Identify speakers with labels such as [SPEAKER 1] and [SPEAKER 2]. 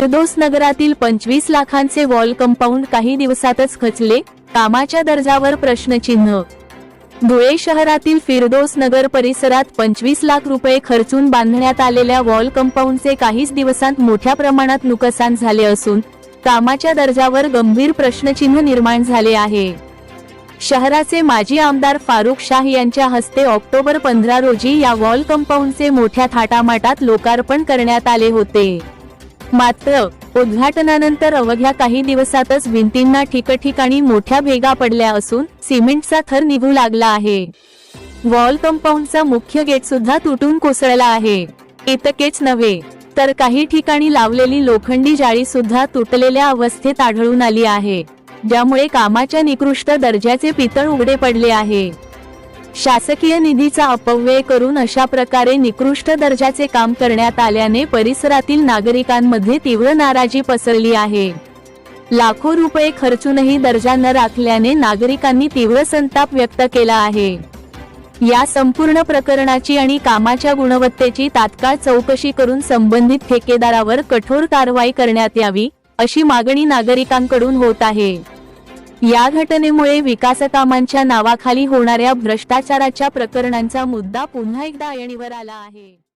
[SPEAKER 1] फिरदोस नगरातील पंचवीस लाखांचे वॉल कंपाऊंड काही दिवसातच खचले कामाच्या दर्जावर प्रश्नचिन्ह. धुळे शहरातील फिरदोस नगर परिसरात पंचवीस लाख रुपये खर्चून बांधण्यात आलेल्या वॉल कंपाऊंडचे काहीच दिवसांत मोठ्या प्रमाणात नुकसान झाले असून कामाच्या दर्जावर गंभीर प्रश्नचिन्ह निर्माण झाले आहे. शहराचे माजी आमदार फारुख शाह यांच्या हस्ते ऑक्टोबर पंधरा रोजी या वॉल कंपाऊंडचे मोठ्या थाटामाटात लोकार्पण करण्यात आले होते. मात्र उद्घाटनानंतर अवघ्या काही दिवसातच भिंतींना ठिकठिकाणी मोठ्या भेगा पडल्या असून सिमेंटचा थर निघू लागला आहे. वॉल कंपाऊंडचा मुख्य गेट सुद्धा तुटून कोसळला आहे. इतकेच नव्हे तर काही ठिकाणी लावलेली लोखंडी जाळी सुद्धा तुटलेल्या अवस्थेत आढळून आली आहे ज्यामुळे कामाच्या निकृष्ट दर्जाचे पितळ उघडे पडले आहे. शासकीय निधीचा अपव्यय करून अशा प्रकारे निकृष्ट दर्जाचे काम करण्यात आल्याने परिसरातील नागरिकांमध्ये तीव्र नाराजी पसरली आहे. लाखो रुपये खर्चूनही दर्जा न राखल्याने नागरिकांनी तीव्र संताप व्यक्त केला आहे. या संपूर्ण प्रकरणाची आणि कामाच्या गुणवत्तेची तात्काळ चौकशी करून संबंधित ठेकेदारावर कठोर कारवाई करण्यात यावी अशी मागणी नागरिकांकडून होत आहे. या घटनेमुळे विकासकामांच्या नावाखाली होणाऱ्या भ्रष्टाचाराच्या प्रकरणांचा मुद्दा पुन्हा एकदा ऐरणीवर आला आहे.